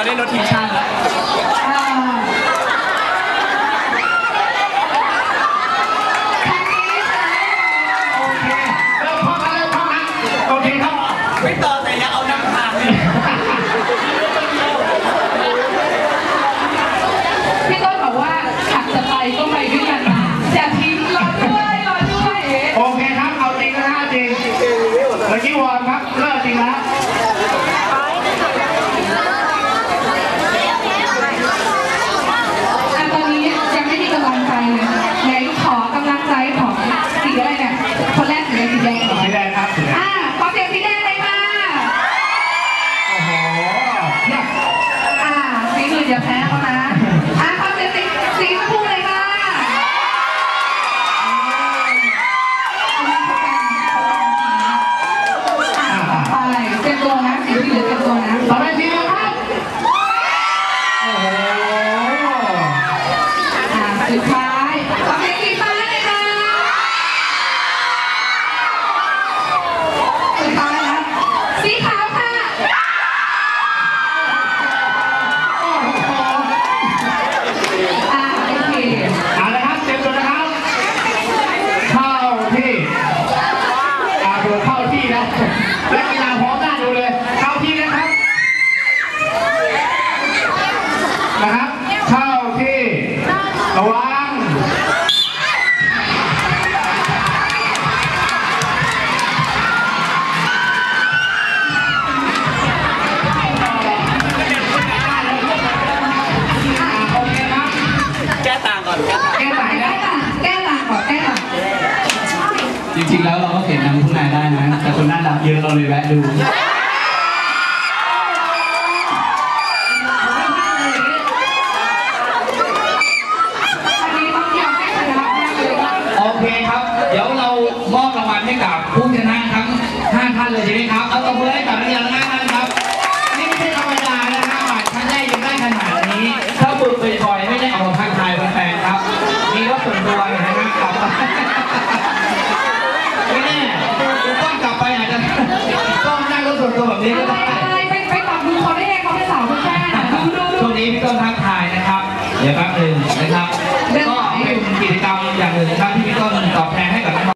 เราได้รถทีมชาติแล้วอ่าทางนี้ค่ะโอเคเริ่มพร้อมกันเริ่มพร้อมกันโอเคครับไม่ต่อแต่อย่าเอาน้ำผ่านเลยพี่ต้นบอกว่าขัดจะไปก็ไปด้วยกันนะอย่าทิ้งรอด้วยรอด้วยเอ๊ะโอเคครับ เอาจริงนะฮะจริงเมื่อกี้วอร์มครับเริ่มจริงแล้ว สุดท้าย ขอเสียงสีฟ้าเลยค่ะสุดท้ายแล้วสีขาวค่ะ โอ้โหอ่าโอเคเอาละครับเตรียมตัวนะครับ เข้าที่อ่าดูเข้าที่นะและกีฬาพร้อมหน้าดูเลย เข้าที่นะครับ นะครับ เข้าที่ ระวังแก้ต่างก่อนแก้ต่างแก้ไหนแก้ต่างแก้ต่างก่อนแก้ต่างจริงๆแล้วเราก็เห็นนำผู้นายได้นะ แต่คนหน้าดำเยอะเราเลยแวะดู อบรางวัลให้กับผู้ชนะทั้ง5ท่านเลยใช่ไหมครับเอาตบมือให้กับนักเรียนทั้ง5ท่านครับ นี่ไม่ใช่ธรรมดานะครับท่านได้ยังได้ขนาดนี้ ถ้าฝึกไปบ่อยไม่ได้เอามาพักทายแฟนครับ มีรถส่วนตัวนะครับกลับไม่แน่ต้องกลับไปอาจจะต้องนั่งรถส่วนตัวแบบนี้ก็ได้ไปไปตอบดูเขาได้ไงเขาเป็นสาวแฟนดูดูช่วงนี้พี่ต้องทักทายนะครับ เดี๋ยวแป๊บหนึ่งนะครับ ก็เป็นกิจกรรมอย่างหนึ่งนะครับที่